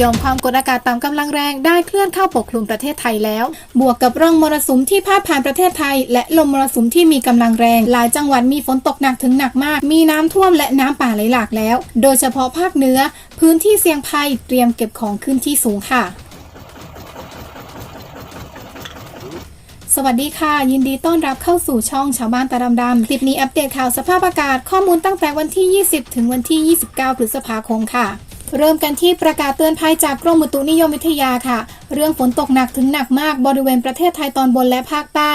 ยอมความกดอากาศต่ำกำลังแรงได้เคลื่อนเข้าปกคลุมประเทศไทยแล้ว บวกกับร่องมรสุมที่พาดผ่านประเทศไทย และลมมรสุมที่มีกำลังแรง หลายจังหวัดมีฝนตกหนักถึงหนักมาก มีน้ำท่วมและน้ำป่าไหลหลากแล้ว โดยเฉพาะภาคเหนือ พื้นที่เสี่ยงภัยเตรียมเก็บของขึ้นที่สูงค่ะสวัสดีค่ะ ยินดีต้อนรับเข้าสู่ช่องชาวบ้านตาดำดำคลิปนี้อัปเดตข่าวสภาพอากาศข้อมูลตั้งแต่วันที่ 20 ถึงวันที่ 29 พฤษภาคมค่ะ เริ่มกันที่ประกาศเตือนภัยจากกรมอุตุนิยมวิทยาค่ะ เรื่องฝนตกหนักถึงหนักมากบริเวณประเทศไทยตอนบนและภาคใต้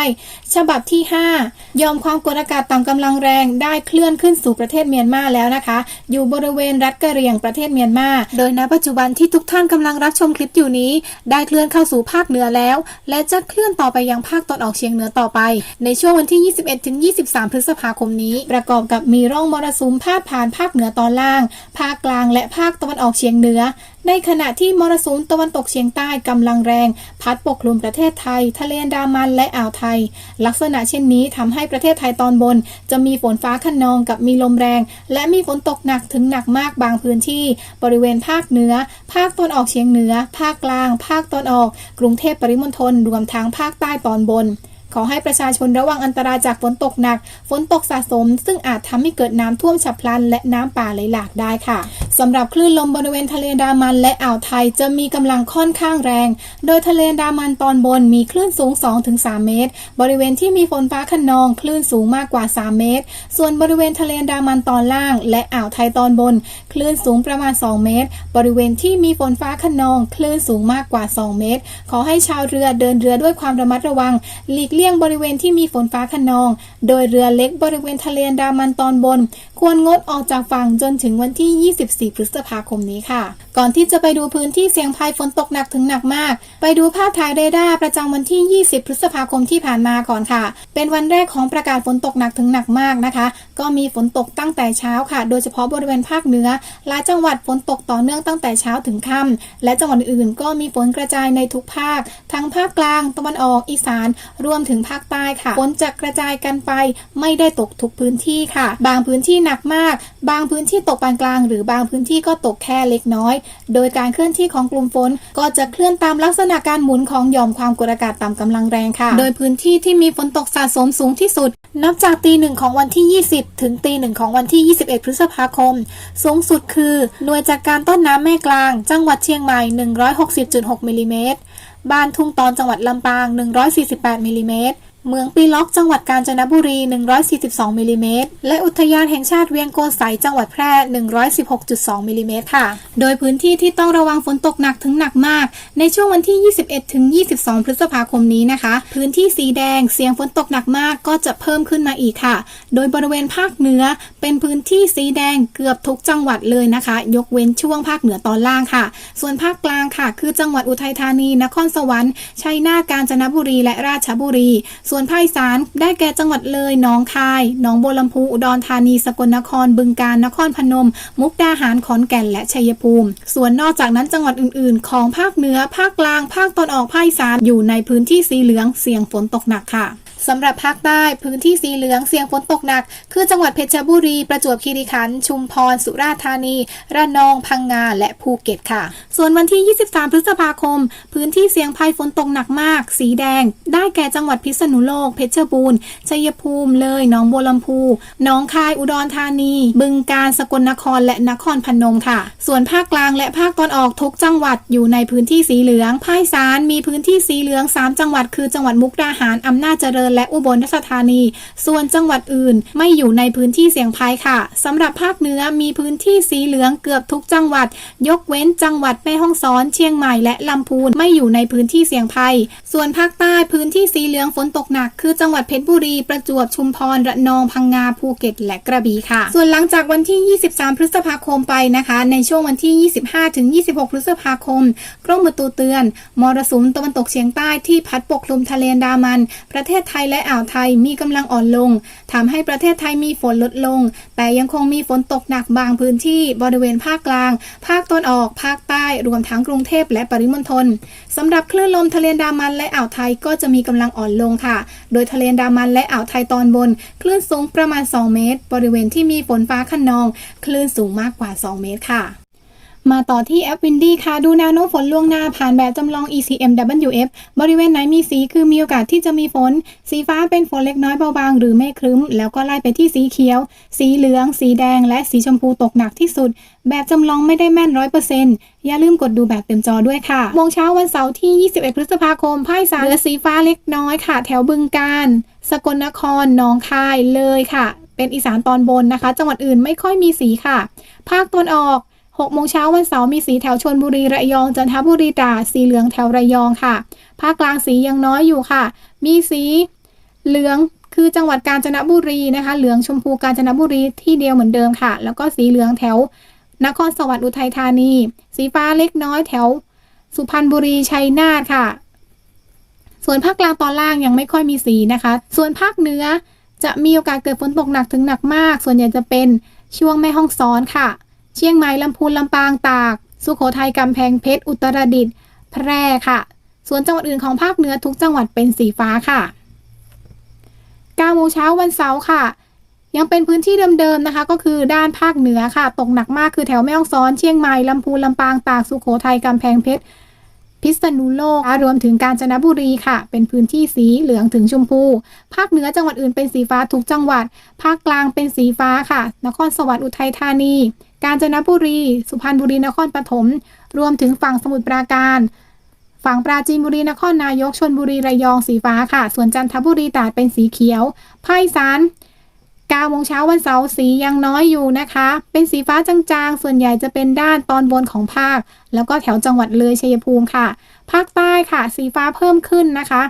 ฉบับที่ 5 ยอมความกดอากาศต่ำกำลังแรงได้เคลื่อนขึ้นสู่ประเทศเมียนมาแล้วนะคะ อยู่บริเวณรัฐกะเหรี่ยงประเทศเมียนมา โดยณปัจจุบันที่ทุกท่านกำลังรับชมคลิปอยู่นี้ ได้เคลื่อนเข้าสู่ภาคเหนือแล้ว และจะเคลื่อนต่อไปยังภาคตอนออกเฉียงเหนือต่อไป ในช่วงวันที่ 21-23 พฤษภาคมนี้ ประกอบกับมีร่องมรสุมพาดผ่านภาคเหนือตอนล่าง ภาคกลางและภาคตะวันออกอกเฉียงเหนือ ในขณะที่มรสุมตะวันตกเฉียงใต้กำลังแรง พัดปกคลุมประเทศไทย ทะเลนดามันและอ่าวไทย ลักษณะเช่นนี้ทำให้ประเทศไทยตอนบน จะมีฝนฟ้าคะนองกับมีลมแรง และมีฝนตกหนักถึงหนักมากบางพื้นที่ บริเวณภาคเหนือ ภาคตะวันออกเฉียงเหนือ ภาคกลาง ภาคตะวันออก กรุงเทพปริมณฑลรวมทั้งภาคใต้ตอนบน ขอให้ประชาชนระวังอันตรายจากฝนตกหนัก ฝนตกสะสม ซึ่งอาจทำให้เกิดน้ำท่วมฉับพลัน และน้ำป่าไหลหลากได้ค่ะสำหรับคลื่นลมบริเวณทะเลดามันและอ่าวไทยจะมีกำลังค่อนข้างแรง โดยทะเลดามันตอนบนมีคลื่นสูง 2-3 เมตร บริเวณที่มีฝนฟ้าคะนองคลื่นสูงมากกว่า 3 เมตร ส่วนบริเวณทะเลดามันตอนล่าง และอ่าวไทยตอนบน คลื่นสูงประมาณ 2 เมตร บริเวณที่มีฝนฟ้าคะนอง คลื่นสูงมากกว่า 2 เมตร ขอให้ชาวเรือเดินเรือด้วยความระมัดระวังหลีกเลี่ยงบริเวณที่มีฝนฟ้าคะนอง โดยเรือเล็กบริเวณทะเลอันดามันตอนบนควรงดออกจากฝั่งจนถึงวันที่ 24 พฤษภาคมนี้ค่ะ ก่อนที่จะไปดูพื้นที่เสี่ยงภัยฝนตกหนักถึงหนักมาก ไปดูภาพถ่ายเรดาร์ประจำวันที่ 20 พฤษภาคมที่ผ่านมาก่อนค่ะ เป็นวันแรกของประกาศฝนตกหนักถึงหนักมากนะคะ ก็มีฝนตกตั้งแต่เช้าค่ะ โดยเฉพาะบริเวณภาคเหนือหลายจังหวัดฝนตกต่อเนื่องตั้งแต่เช้าถึงค่ำและจังหวัดอื่นๆก็มีฝนกระจายในทุกภาค ทั้งภาคกลางตะวันออกอีสานรวมถึงภาคใต้ค่ะฝนจะกระจายกันไป ไม่ได้ตกทุกพื้นที่ค่ะ บางพื้นที่หนักมาก บางพื้นที่ตกปานกลาง หรือบางพื้นที่ก็ตกแค่เล็กน้อย โดยการเคลื่อนที่ของกลุ่มฝนก็จะเคลื่อนตามลักษณะการหมุนของหย่อมความกดอากาศต่ำกำลังแรงค่ะ โดยพื้นที่ที่มีฝนตกสะสมสูงที่สุด นับจากตีหนึ่งของวันที่ 20 ถึงตีหนึ่งของวันที่ 21 พฤษภาคม สูงสุดคือ หน่วยจากการต้นน้ำแม่กลาง จังหวัดเชียงใหม่ 160.6มิลลิเมตร บ้านทุ่งตอนจังหวัดลำปาง 148มิลลิเมตร เมืองปีล็อกจังหวัดกาญจนบุรี 142มิลลิเมตร และอุทยานแห่งชาติเวียงโกไสจังหวัดแพร่ 116.2มิลลิเมตรค่ะ โดยพื้นที่ที่ต้องระวังฝนตกหนักถึงหนักมาก ในช่วงวันที่ 21 ถึง 22 พฤษภาคมนี้นะคะ พื้นที่สีแดงเสี่ยงฝนตกหนักมากก็จะเพิ่มขึ้นมาอีกค่ะ โดยบริเวณภาคเหนือเป็นพื้นที่สีแดงเกือบทุกจังหวัดเลยนะคะ ยกเว้นช่วงภาคเหนือตอนล่างค่ะ ส่วนภาคกลางค่ะ คือจังหวัดอุทัยธานี นครสวรรค์ชัยนาทกาญจนบุรีและราชบุรีส่วนภาคอีสานได้แก่จังหวัดเลยหนองคายหนองบัวลำพูอุดรธานีสกลนครบึงกาฬนครพนม มุกดาหารขอนแก่นและชัยภูมิ ส่วนนอกจากนั้นจังหวัดอื่น ๆ ของภาคเหนือภาคกลาง ภาคตอนออกภาคอีสานอยู่ในพื้นที่สีเหลืองเสี่ยงฝนตกหนักค่ะ สำหรับภาคใต้พื้นที่สีเหลืองเสี่ยงฝนตกหนัก คือจังหวัดเพชรบุรี ประจวบคีรีขันธ์ชุมพร สุราษฎร์ธานี ระนอง พังงา และภูเก็ตค่ะ ส่วนวันที่ 23 พฤษภาคม พื้นที่เสี่ยงภัยฝนตกหนักมาก สีแดง ได้แก่จังหวัดพิษณุโลก เพชรบูรณ์ ชัยภูมิ เลย หนองบัวลำพู หนองคาย อุดรธานี บึงกาฬ สกลนคร และนครพนมค่ะ ส่วนภาคกลางและภาคตอนออกทุกจังหวัดอยู่ในพื้นที่สีเหลือง ภาคอีสานมีพื้นที่สีเหลือง 3 จังหวัด คือจังหวัดมุกดาหาร อำนาจเจริญและอุบลราชธานี ส่วนจังหวัดอื่นไม่อยู่ในพื้นที่เสี่ยงภัยค่ะสำหรับภาคเหนือมีพื้นที่สีเหลืองเกือบทุกจังหวัด ยกเว้นจังหวัดแม่ฮ่องสอน เชียงใหม่และลำพูนไม่อยู่ในพื้นที่เสี่ยงภัย ส่วนภาคใต้พื้นที่สีเหลืองฝนตกหนัก คือจังหวัดเพชรบุรีประจวบชุมพรระนองพังงาภูเก็ต และกระบี่ค่ะ ส่วนหลังจากวันที่ 23 พฤษภาคมไปนะคะ ในช่วงวันที่ 25 ถึง 26 พฤษภาคมกรมอุตุเตือนมรสุมตะวันตกเฉียงใต้ที่พัดปกคลุมทะเลดามัน ประเทศไทยและอ่าวไทยมีกำลังอ่อนลงทำให้ประเทศไทยมีฝนลดลง แต่ยังคงมีฝนตกหนักบางพื้นที่บริเวณภาคกลาง ภาคตอนออก ภาคใต้รวมทั้งกรุงเทพและปริมณฑลสำหรับคลื่นลมทะเลดามันและอ่าวไทยก็จะมีกำลังอ่อนลงค่ะ โดยทะเลดามันและอ่าวไทยตอนบน คลื่นสูงประมาณ 2 เมตร บริเวณที่มีฝนฟ้าคะนอง คลื่นสูงมากกว่า 2 เมตรค่ะ มาต่อที่แอป Windy ค่ะ ดูแนวโน้มฝนล่วงหน้าผ่านแบบจำลอง ECMWF บริเวณไหนมีสีคือมีโอกาสที่จะมีฝน สีฟ้าเป็นฝนเล็กน้อยเบาบางหรือเมฆครึ้ม แล้วก็ไล่ไปที่สีเขียว สีเหลือง สีแดง และสีชมพูตกหนักที่สุด แบบจำลองไม่ได้แม่นร้อยเปอร์เซ็นต์อย่าลืมกดดูแบบเต็มจอด้วยค่ะโมงเช้าวันเสาร์ที่ 21 พฤษภาคมภาคสาเหลือสีฟ้าเล็กน้อยค่ะ แถวบึงกาฬสกลนครหนองคาย เลยค่ะ เป็นอีสานตอนบนนะคะ จังหวัดอื่นไม่ค่อยมีสีค่ะ ภาคตะวันออก 6โมงเช้าวันเสาร์มีสีแถวชนบุรีระยองจันทบุรีตราดสีเหลืองแถวระยองค่ะ ภาคกลางสียังน้อยอยู่ค่ะ มีสีเหลืองคือจังหวัดกาญจนบุรีนะคะ เหลืองชมพูกาญจนบุรีที่เดียวเหมือนเดิมค่ะ แล้วก็สีเหลืองแถวนครสวรรค์อุทัยธานี สีฟ้าเล็กน้อยแถว สุพรรณบุรีชัยนาทค่ะ ส่วนภาคกลางตอนล่างยังไม่ค่อยมีสีนะคะ ส่วนภาคเหนือจะมีโอกาสเกิดฝนตกหนักถึงหนักมาก ส่วนใหญ่จะเป็นช่วงแม่ห้องซ้อนค่ะ เชียงใหม่ลำพูนลำปางตาก สุโขทัยกำแพงเพชรอุตรดิตถ์แพร่ค่ะ ส่วนจังหวัดอื่นของภาคเหนือทุกจังหวัดเป็นสีฟ้าค่ะ9โมงเช้าวันเสาร์ค่ะ ยังเป็นพื้นที่เดิมๆนะคะ ก็คือด้านภาคเหนือค่ะ ตกหนักมากคือแถวแม่ฮ่องสอนเชียงใหม่ลำพูนลำปางตากสุโขทัยกำแพงเพชรพิษณุโลกรวมถึงกาญจนบุรีค่ะ เป็นพื้นที่สีเหลืองถึงชมพู ภาคเหนือจังหวัดอื่นเป็นสีฟ้าทุกจังหวัด ภาคกลางเป็นสีฟ้าค่ะ นครสวรรค์อุทัยธานี กาญจนบุรี สุพรรณบุรีนครปฐมรวมถึงฝั่งสมุทรปราการ ฝั่งปราจีนบุรีนครนายกชนบุรีระยองสีฟ้าค่ะ ส่วนจันทบุรีตราดเป็นสีเขียวภาคอีสาน9โมงเช้าวันเสาร์สียังน้อยอยู่นะคะ เป็นสีฟ้าจางๆ ส่วนใหญ่จะเป็นด้านตอนบนของภาค แล้วก็แถวจังหวัดเลยชัยภูมิค่ะ ภาคใต้ค่ะ สีฟ้าเพิ่มขึ้นนะคะ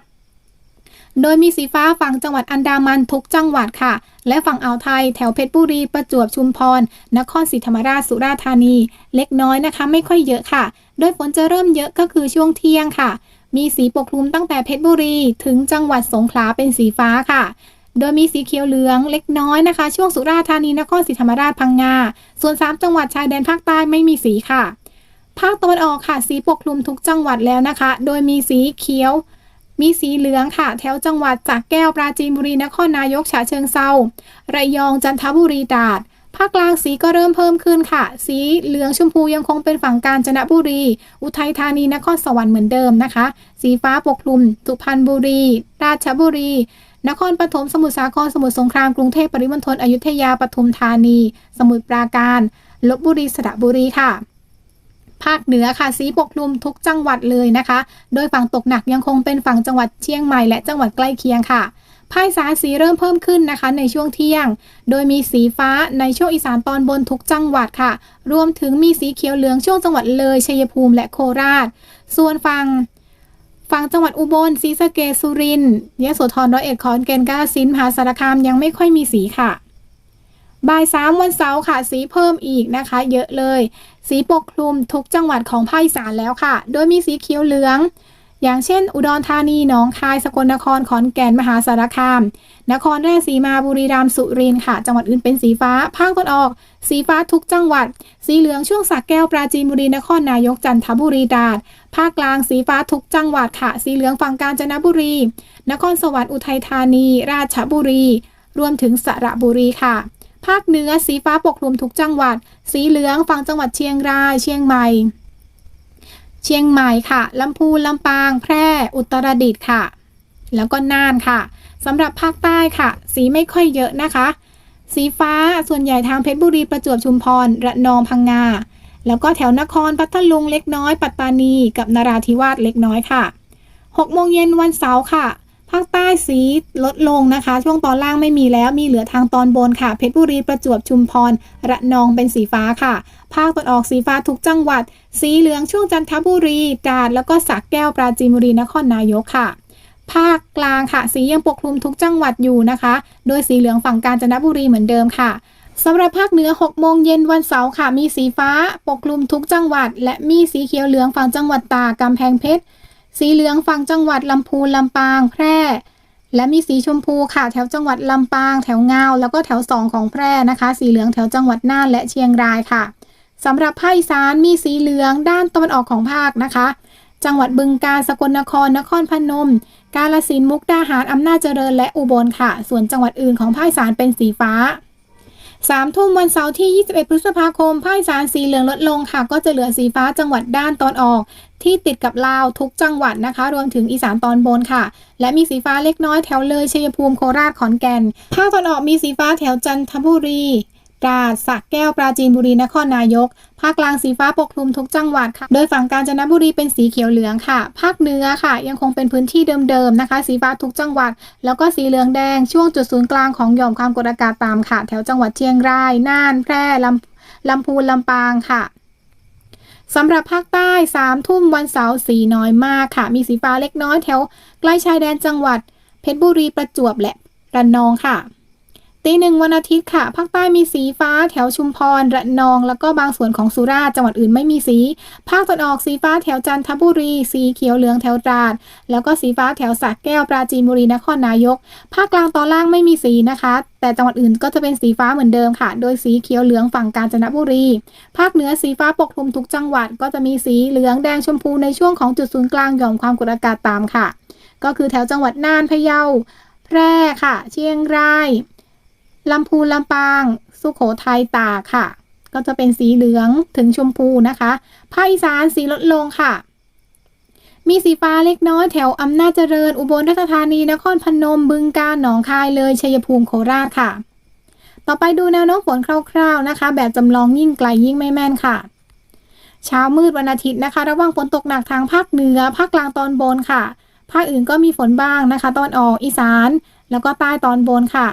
โดยมีสีฟ้าฝั่งจังหวัดอันดามันทุกจังหวัดค่ะ และฝั่งอ่าวไทยแถวเพชรบุรี ประจวบชุมพร นครศรีธรรมราชสุราษฎร์ธานี เล็กน้อยนะคะ ไม่ค่อยเยอะค่ะ โดยฝนจะเริ่มเยอะก็คือช่วงเที่ยงค่ะ มีสีปกคลุมตั้งแต่เพชรบุรี ถึงจังหวัดสงขลาเป็นสีฟ้าค่ะโดยมีสีเขียวเหลืองเล็กน้อยนะคะ ช่วงสุราษฎร์ธานีนครศรีธรรมราชพังงา ส่วน 3 จังหวัดชายแดนภาคใต้ไม่มีสีค่ะ ภาคตะวันออกค่ะ สีปกคลุมทุกจังหวัดแล้วนะคะ โดยมีสีเขียว มีสีเหลืองค่ะ แถวจังหวัดจากแก้วปราจีนบุรีนครนายกฉะเชิงเซาระยองจันทบุรีตราดภาคกลางสีก็เริ่มเพิ่มขึ้นค่ะ สีเหลืองชมพูยังคงเป็นฝั่งกาญจนบุรี อุทัยธานีนครสวรรค์เหมือนเดิมนะคะ สีฟ้าปกคลุมสุพรรณบุรี ราชบุรี นครปฐมสมุทรสาครสมุทรสงครามกรุงเทพปริมณฑลอยุธยาปทุมธานี สมุทรปราการลบบุรีสระบุรีค่ะ ภาคเหนือค่ะสีปกคลุมทุกจังหวัดเลยนะคะ โดยฝั่งตกหนักยังคงเป็นฝั่งจังหวัดเชียงใหม่และจังหวัดใกล้เคียงค่ะภาคอีสานสีเริ่มเพิ่มขึ้นนะคะในช่วงเที่ยง โดยมีสีฟ้าในช่วงอีสานตอนบนทุกจังหวัดค่ะ รวมถึงมีสีเขียวเหลืองช่วงจังหวัดเลยชัยภูมิและโคราช ส่วนฝั่งฝั่งจังหวัดอุบลศรีสะเกษสุรินทร์ยะโสธรร้อยเอ็ดขอนแก่นกาฬสินธุ์มหาสารคามยังไม่ค่อยมีสีค่ะบ่ายสามวันเสาร์ค่ะสีเพิ่มอีกนะคะ เยอะเลย สีปกคลุมทุกจังหวัดของภาคอีสานแล้วค่ะ โดยมีสีเขียวเหลือง อย่างเช่น อุดรธานี หนองคาย สกลนคร ขอนแก่น มหาสารคาม นครราชสีมา บุรีรัมย์ สุรินทร์ค่ะ จังหวัดอื่นเป็นสีฟ้า ภาคตะวันออก สีฟ้าทุกจังหวัด สีเหลืองช่วงสักแก้ว ปราจีนบุรี นครนายก จันทบุรีตราด ภาคกลาง สีฟ้าทุกจังหวัดค่ะ สีเหลืองฝั่งกาญจนบุรี นครสวรรค์ อุทัยธานี ราชบุรี รวมถึงสระบุรีค่ะ ภาคเหนือสีฟ้าปกคลุมทุกจังหวัด สีเหลืองฝั่งจังหวัดเชียงราย เชียงใหม่ เชียงใหม่ค่ะลำพูนลำปาง แพร่ อุตรดิตถ์ค่ะ แล้วก็น่านค่ะสำหรับภาคใต้ค่ะ สีไม่ค่อยเยอะนะคะ สีฟ้าส่วนใหญ่ทางเพชรบุรีประจวบชุมพรระนองพังงาแล้วก็แถวนครพัทลุงเล็กน้อย ปัตตานี กับนราธิวาสเล็กน้อยค่ะ6โมงเย็นวันเสาร์ค่ะ ภาคใต้สีลดลงนะคะ ช่วงตอนล่างไม่มีแล้วมีเหลือทางตอนบนค่ะ เพชรบุรีประจวบชุมพร ระนองเป็นสีฟ้าค่ะ ภาคตะวันออกสีฟ้าทุกจังหวัด สีเหลืองช่วงจันทบุรีตราดแล้วก็สักแก้วปราจีนบุรีนครนายกค่ะภาคกลางค่ะ สียังปกคลุมทุกจังหวัดอยู่นะคะ โดยสีเหลืองฝั่งกาญจนบุรีเหมือนเดิมค่ะสำหรับภาคเหนือ 6 โมงเย็นวันเสาร์ค่ะ มีสีฟ้า ปกคลุมทุกจังหวัด และมีสีเขียวเหลืองฝั่งจังหวัดตาก กำแพงเพชร สีเหลืองฝั่งจังหวัดลำพูนลำปางแพร่ และมีสีชมพูค่ะแถวจังหวัดลำปาง แถวเงาแล้วก็แถวสองของแพร่นะคะ สีเหลืองแถวจังหวัดน่านและเชียงรายค่ะสำหรับภาคอีสานมีสีเหลืองด้านตะวันออกของภาคนะคะ จังหวัดบึงกาฬสกลนครนครพนม กาฬสินธุ์มุกดาหารอำนาจเจริญและอุบลค่ะ ส่วนจังหวัดอื่นของภาคอีสานเป็นสีฟ้า สามทุ่มวันเสาร์ที่ 21 พฤษภาคมภาคอีสานสีเหลืองลดลงค่ะ ก็จะเหลือสีฟ้าจังหวัดด้านตอนออก ที่ติดกับลาวทุกจังหวัดนะคะ รวมถึงอีสานตอนบนค่ะ และมีสีฟ้าเล็กน้อยแถวเลยชัยภูมิโคราชขอนแก่น ภาคตอนออกมีสีฟ้าแถวจันทบุรี ตราดสระแก้วปราจีนบุรีนครนายก ภาคกลางสีฟ้าปกคลุมทุกจังหวัดค่ะ โดยฝั่งกาญจนบุรีเป็นสีเขียวเหลืองค่ะ ภาคเหนือค่ะ ยังคงเป็นพื้นที่เดิมๆนะคะ สีฟ้าทุกจังหวัด แล้วก็สีเหลืองแดงช่วงจุดศูนย์กลางของหย่อมความกดอากาศต่ำค่ะ แถวจังหวัดเชียงรายน่านแพร่ลำลำพูนลำปางค่ะสำหรับภาคใต้สามทุ่มวันเสาร์สีน้อยมากค่ะ มีสีฟ้าเล็กน้อยแถว ใกล้ชายแดนจังหวัด เพชรบุรีประจวบและระนองค่ะ ตีหนึ่งวันอาทิตย์ค่ะ ภาคใต้มีสีฟ้าแถวชุมพร ระนอง แล้วก็บางส่วนของสุราษฎร์จังหวัดอื่นไม่มีสี ภาคตะวันออกสีฟ้าแถวจันทบุรี สีเขียวเหลืองแถวตราด แล้วก็สีฟ้าแถวสระแก้วปราจีนบุรีนครนายก ภาคกลางตอนล่างไม่มีสีนะคะ แต่จังหวัดอื่นก็จะเป็นสีฟ้าเหมือนเดิมค่ะ โดยสีเขียวเหลืองฝั่งกาญจนบุรี ภาคเหนือสีฟ้าปกคลุมทุกจังหวัด ก็จะมีสีเหลืองแดงชมพูในช่วงของจุดศูนย์กลางหย่อมความกดอากาศต่ำค่ะ ก็คือแถวจังหวัดน่านพะเยาแพร่ค่ะ เชียงราย ลำพูนลำปาง สุขโขทัยตากค่ะ ก็จะเป็นสีเหลืองถึงชมพูนะคะภาคอีสานสีลดลงค่ะ มีสีฟ้าเล็กน้อยแถวอำนาจเจริญ อุบลราชธานีนครพนมบึงกาฬหนองคายเลยชัยภูมิโคราชค่ะ ต่อไปดูแนวโน้มฝนคร่าวๆนะคะ แบบจำลองยิ่งไกลยิ่งไม่แม่นค่ะเช้ามืดวันอาทิตย์นะคะ ระวังฝนตกหนักทางภาคเหนือภาคกลางตอนบนค่ะ ภาคอื่นก็มีฝนบ้างนะคะ ตอนออกอีสาน แล้วก็ใต้ตอนบนค่ะ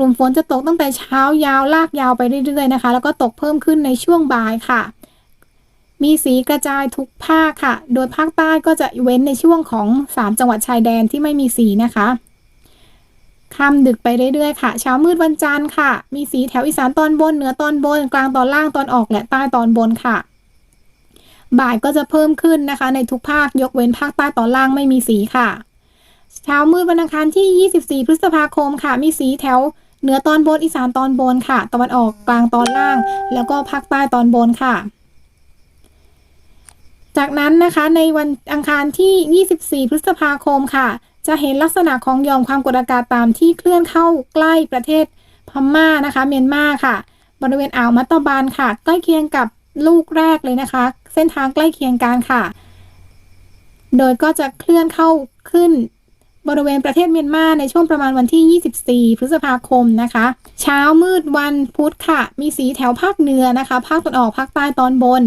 กลุ่มฝนจะตกตั้งแต่เช้ายาวลากยาวไปเรื่อยๆนะคะ แล้วก็ตกเพิ่มขึ้นในช่วงบ่ายค่ะ มีสีกระจายทุกภาคค่ะ โดยภาคใต้ก็จะเว้นในช่วงของ 3 จังหวัดชายแดนที่ไม่มีสีนะคะค่ำดึกไปเรื่อยๆค่ะ เช้ามืดวันจันทร์ค่ะ มีสีแถวอีสานตอนบนเหนือตอนบน กลางตอนล่างตอนออกและใต้ตอนบนค่ะ บ่ายก็จะเพิ่มขึ้นนะคะ ในทุกภาคยกเว้นภาคใต้ตอนล่างไม่มีสีค่ะ เช้ามืดวันอังคารที่ 24 พฤษภาคมค่ะ มีสีแถว เหนือตอนบนอีสานตอนบนค่ะ ตะวันออกกลางตอนล่าง แล้วก็ภาคใต้ตอนบนค่ะ จากนั้นนะคะในวันอังคารที่ 24 พฤษภาคมค่ะ จะเห็นลักษณะของหย่อมความกดอากาศต่ำที่เคลื่อนเข้าใกล้ประเทศพม่านะคะ เมียนมาค่ะ บริเวณอ่าวมัตตบันค่ะ ใกล้เคียงกับลูกแรกเลยนะคะ เส้นทางใกล้เคียงกันค่ะ โดยก็จะเคลื่อนเข้าขึ้น บริเวณประเทศเมียนมาในช่วงประมาณวันที่ 24 พฤษภาคมนะคะ เช้ามืดวันพุธค่ะ มีสีแถวภาคเหนือนะคะ ภาคตะวันออกภาคใต้ตอนบน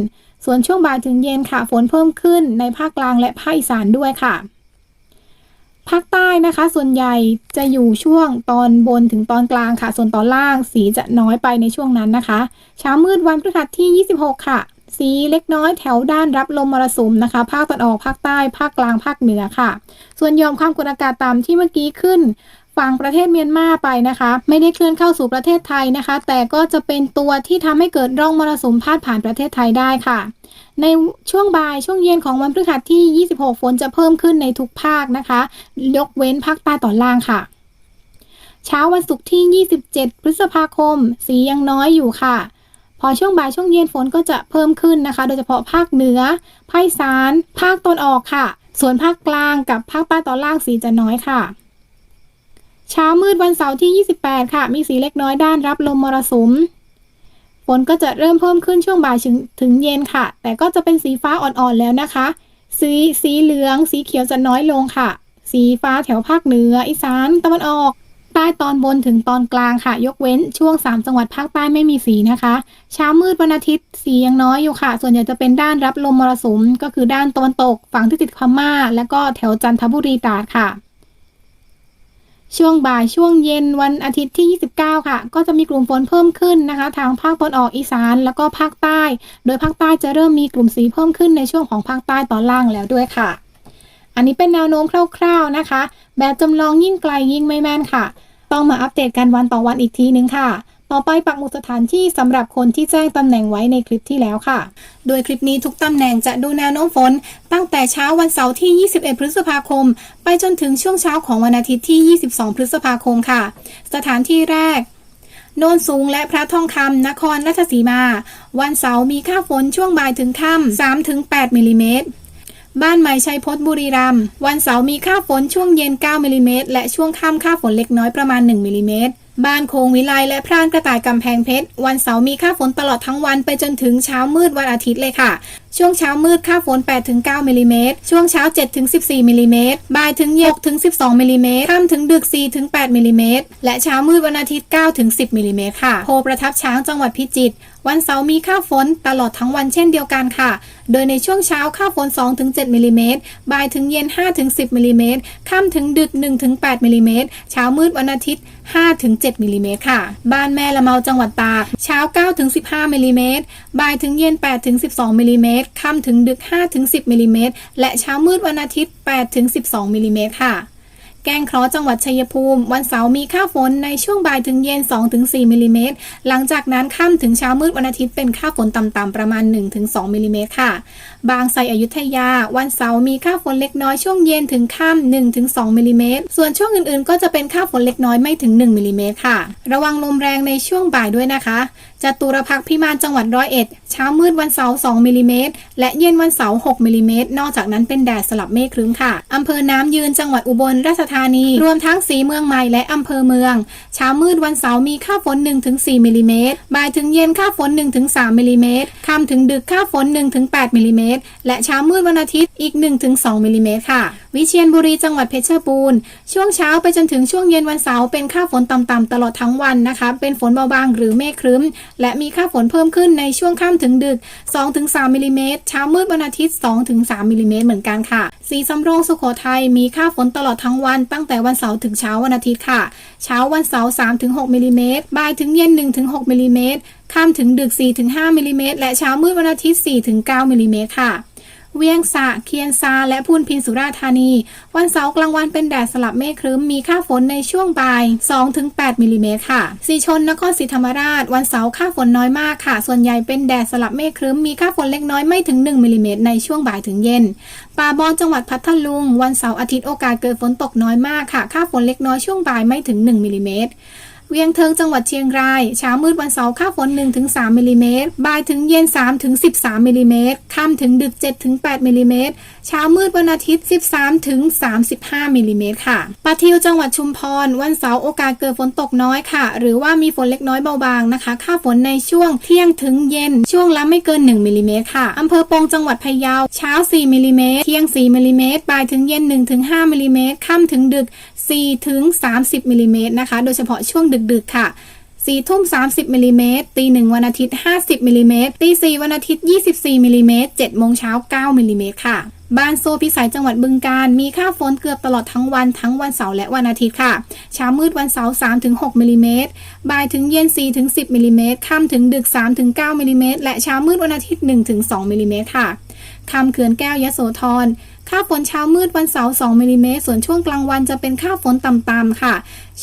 ส่วนช่วงบ่ายถึงเย็นค่ะ ฝนเพิ่มขึ้นในภาคกลางและภาคอีสานด้วยค่ะ ภาคใต้นะคะ ส่วนใหญ่จะอยู่ช่วงตอนบนถึงตอนกลางค่ะ ส่วนตอนล่างสีจะน้อยไปในช่วงนั้นนะคะ เช้ามืดวันพฤหัสที่ 26 ค่ะ สีเล็กน้อยแถวด้านรับลมมรสุมนะคะ ภาคตะวันออกภาคใต้ ภาคกลางภาคเหนือค่ะ ส่วนยอมความกดอากาศต่ำที่เมื่อกี้ขึ้นฝั่งประเทศเมียนมาไปนะคะ ไม่ได้เคลื่อนเข้าสู่ประเทศไทยนะคะ แต่ก็จะเป็นตัวที่ทำให้เกิดร่องมรสุมพาดผ่านประเทศไทยได้ค่ะ ในช่วงบ่ายช่วงเย็นของวันพฤหัสที่ 26 ฝนจะเพิ่มขึ้นในทุกภาคนะคะ ยกเว้นภาคใต้ตอนล่างค่ะ เช้าวันศุกร์ที่ 27 พฤษภาคม สียังน้อยอยู่ค่ะ พอช่วงบ่ายช่วงเย็นฝนก็จะเพิ่มขึ้นนะคะ โดยเฉพาะภาคเหนือ ภาคอีสาน ภาคตอนออกค่ะ ส่วนภาคกลางกับภาคใต้ตอนล่างสีจะน้อยค่ะ เช้ามืดวันเสาร์ที่ 28 ค่ะ มีสีเล็กน้อยด้านรับลมมรสุม ฝนก็จะเริ่มเพิ่มขึ้นช่วงบ่ายถึงถึงเย็นค่ะ แต่ก็จะเป็นสีฟ้าอ่อนๆแล้วนะคะ สีสีเหลือง สีเขียวจะน้อยลงค่ะ สีฟ้าแถวภาคเหนือ อีสาน ตะวันออก ใต้ตอนบนถึงตอนกลางค่ะ ยกเว้นช่วง 3 จังหวัดภาคใต้ไม่มีสีนะคะ เช้ามืดวันอาทิตย์สียังน้อยอยู่ค่ะ ส่วนใหญ่จะเป็นด้านรับลมมรสุม ก็คือด้านตะวันตก ฝั่งที่ติดพม่า และก็แถวจันทบุรีตราดค่ะ ช่วงบ่ายช่วงเย็นวันอาทิตย์ที่ 29 ค่ะ ก็จะมีกลุ่มฝนเพิ่มขึ้นนะคะ ทางภาคตะวันออกอีสาน แล้วก็ภาคใต้ โดยภาคใต้จะเริ่มมีกลุ่มสีเพิ่มขึ้นในช่วงของภาคใต้ตอนล่างแล้วด้วยค่ะ อันนี้เป็นแนวโน้มคร่าวๆนะคะ แบบจำลองยิ่งไกลยิ่งไม่แม่นค่ะ ต้องมาอัปเดตกันวันต่อวันอีกทีนึงค่ะ ต่อไปปักหมุดสถานที่สำหรับคนที่แจ้งตำแหน่งไว้ในคลิปที่แล้วค่ะ โดยคลิปนี้ทุกตำแหน่งจะดูแนวโน้มฝน ตั้งแต่เช้าวันเสาร์ที่ 21 พฤษภาคม ไปจนถึงช่วงเช้าของวันอาทิตย์ที่ 22 พฤษภาคมค่ะ สถานที่แรกโนนสูงและพระทองคำนครราชสีมา วันเสาร์มีค่าฝนช่วงบ่ายถึงค่ำ3-8มิลลิเมตร บ้านใหม่ชัยพศบุรีรัมย์วันเสาร์มีค่าฝนช่วงเย็น 9มิลลิเมตรและช่วงค่ำค่าฝนเล็กน้อยประมาณ 1มิลลิเมตร บ้านโคงวิไลและพรานกระต่ายกำแพงเพชร วันเสาร์มีค่าฝนตลอดทั้งวันไปจนถึงเช้ามืดวันอาทิตย์เลยค่ะ ช่วงเช้ามืดค่าฝน 8-9มิลลิเมตรช่วงเช้า 7-14มิลลิเมตรบ่ายถึงเย็นถึง12มิลลิเมตรค่ำถึงดึก 4-8มิลลิเมตรและเช้ามืดวันอาทิตย์ 9-10มิลลิเมตรค่ะโพประทับช้างจังหวัดพิจิตรวันเสาร์มีค่าฝนตลอดทั้งวันเช่นเดียวกันค่ะ โดยในช่วงเช้าค่าฝน 2-7มิลลิเมตรบ่ายถึงเย็น 5-10มิลิเมตรค่ำถึงดึก 1-8มิลลิเมตรเช้ามืดวันอาทิตย์ 5-7มิลลิเมตรค่ะ บ้านแม่ละเมาจังหวัดตาก เช้า 9-15มิลลิเมตร บ่ายถึงเย็น 8-12มิลลิเมตร ค่ำถึงดึก 5-10มิลลิเมตร และเช้ามืดวันอาทิตย์ 8-12มิลลิเมตรค่ะ แกงคราะจังหวัดชัยภูมิ วันเสาร์มีค่าฝนในช่วงบ่ายถึงเย็น 2-4มิลลิเมตร หลังจากนั้นค่ำถึงเช้ามืดวันอาทิตย์เป็นค่าฝนต่ำๆประมาณ 1-2มิลลิเมตรค่ะ บางไทรอยุธยา วันเสาร์มีค่าฝนเล็กน้อยช่วงเย็นถึงค่ำ1-2มิลลิเมตรส่วนช่วงอื่นๆ ก็จะเป็นค่าฝนเล็กน้อยไม่ถึง1มิลลิเมตรค่ะ ระวังลมแรงในช่วงบ่ายด้วยนะคะจตุรพักพิมานจังหวัดร้อยเอ็ดเช้ามืดวันเสาร์2มิลลิเมตรและเย็นวันเสาร์6มิลลิเมตรนอกจากนั้นเป็นแดดสลับเมฆครึ้มค่ะอำเภอน้ำยืนจังหวัดอุบลราชธานี รวมทั้งสีเมืองใหม่และอำเภอเมือง เช้ามืดวันเสาร์มีค่าฝน 1-4มิลลิเมตรบ่ายถึงเย็นค่าฝน 1-3มิลลิเมตรค่ำถึงดึกค่าฝน 1-8มิลิเมตรและเช้ามืดวันอาทิตย์อีก 1-2มิลลิเมตรค่ะ วิเชียรบุรีจังหวัดเพชรบูรณ์ ช่วงเช้าไปจนถึงช่วงเย็นวันเสาร์เป็นค่าฝนต่ำๆตลอดทั้งวันนะคะ เป็นฝนเบาบางหรือเมฆครึ้ม และมีค่าฝนเพิ่มขึ้นในช่วงค่ำถึงดึก 2-3มิลลิเมตรเช้ามืดวันอาทิตย์ 2-3มิลลิเมตรเหมือนกันค่ะ สีสำโรงสุโขทัยมีค่าฝนตลอดทั้งวัน ตั้งแต่วันเสาร์ถึงเช้าวันอาทิตย์ค่ะ เช้าวันเสาร์3-6มิลลิเมตรบ่ายถึงเย็น1-6มิลลิเมตรค่ำถึงดึก 4-5มิลลิเมตรและเช้ามืดวันอาทิตย์ 4-9มิลลิเมตรค่ะ เวียงสะ เคียนซา และพูนพินสุราธานี วันเสาร์กลางวันเป็นแดดสลับเมฆครึ้ม มีค่าฝนในช่วงบ่าย 2-8มิลลิเมตรค่ะ สีชนนครศรีธรรมราช วันเสาร์ค่าฝนน้อยมากค่ะ ส่วนใหญ่เป็นแดดสลับเมฆครึ้ม มีค่าฝนเล็กน้อยไม่ถึง 1มิลลิเมตรในช่วงบ่ายถึงเย็น ป่าบอนจังหวัดพัทลุง วันเสาร์อาทิตย์โอกาสเกิดฝนตกน้อยมากค่ะ ค่าฝนเล็กน้อยช่วงบ่ายไม่ถึง 1มิลลิเมตร เวียงเทิงจังหวัดเชียงรายเช้ามืดวันเสาร์ค่าฝน 1-3มิลลิเมตรบ่ายถึงเย็น 3-13มิลลิเมตรค่ำถึงดึก 7-8มิลลิเมตรเช้ามืดวันอาทิตย์ 13-35มิลลิเมตรค่ะปะทิวจังหวัดชุมพร วันเสาร์โอกาสเกิดฝนตกน้อยค่ะ หรือว่ามีฝนเล็กน้อยเบาบางนะคะ ค่าฝนในช่วงเที่ยงถึงเย็น ช่วงละไม่เกิน 1มิลลิเมตรค่ะอำเภอปงจังหวัดพะเยาเช้า 4มิลลิเมตรเที่ยง 4มิลลิเมตรบ่ายถึงเย็น 1-5มิลลิเมตรค่ำถึงดึก 4ถึง30มิลลิเมตรนะคะ โดยเฉพาะช่วงดึกๆค่ะสี่ทุ่ม 30มิลลิเมตรตีหนึ่งวันอาทิตย์ 50มิลลิเมตรตีสี่วันอาทิตย์ 24มิลลิเมตร7โมงเช้า9มิลลิเมตรค่ะ บ้านโซพิสัยจังหวัดบึงการ มีค่าฝนเกือบตลอดทั้งวันทั้งวันเสาร์และวันอาทิตย์ค่ะ เช้ามืดวันเสาร์3ถึง6มิลลิเมตรบ่ายถึงเย็น4ถึง10มิลลิเมตรค่ำถึงดึก3ถึง9มิลลิเมตรและเช้ามืดวันอาทิตย์1ถึง2มิลลิเมตรค่ะคำเขื่อนแก้วยโสธร ค่าฝนเช้ามืดวันเสาร์2มิลลิเมตรส่วนช่วงกลางวันจะเป็นค่าฝนต่ำๆค่ะ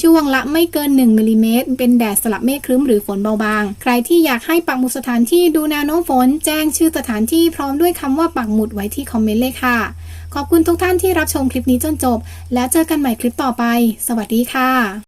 ช่วงละไม่เกิน 1มิลลิเมตรเป็นแดดสลับเมฆครึ้มหรือฝนเบาบาง ใครที่อยากให้ปักหมุดสถานที่ดูแนวโน้มฝน แจ้งชื่อสถานที่พร้อมด้วยคำว่าปักหมุดไว้ที่คอมเมนต์เลยค่ะ ขอบคุณทุกท่านที่รับชมคลิปนี้จนจบ แล้วเจอกันใหม่คลิปต่อไป สวัสดีค่ะ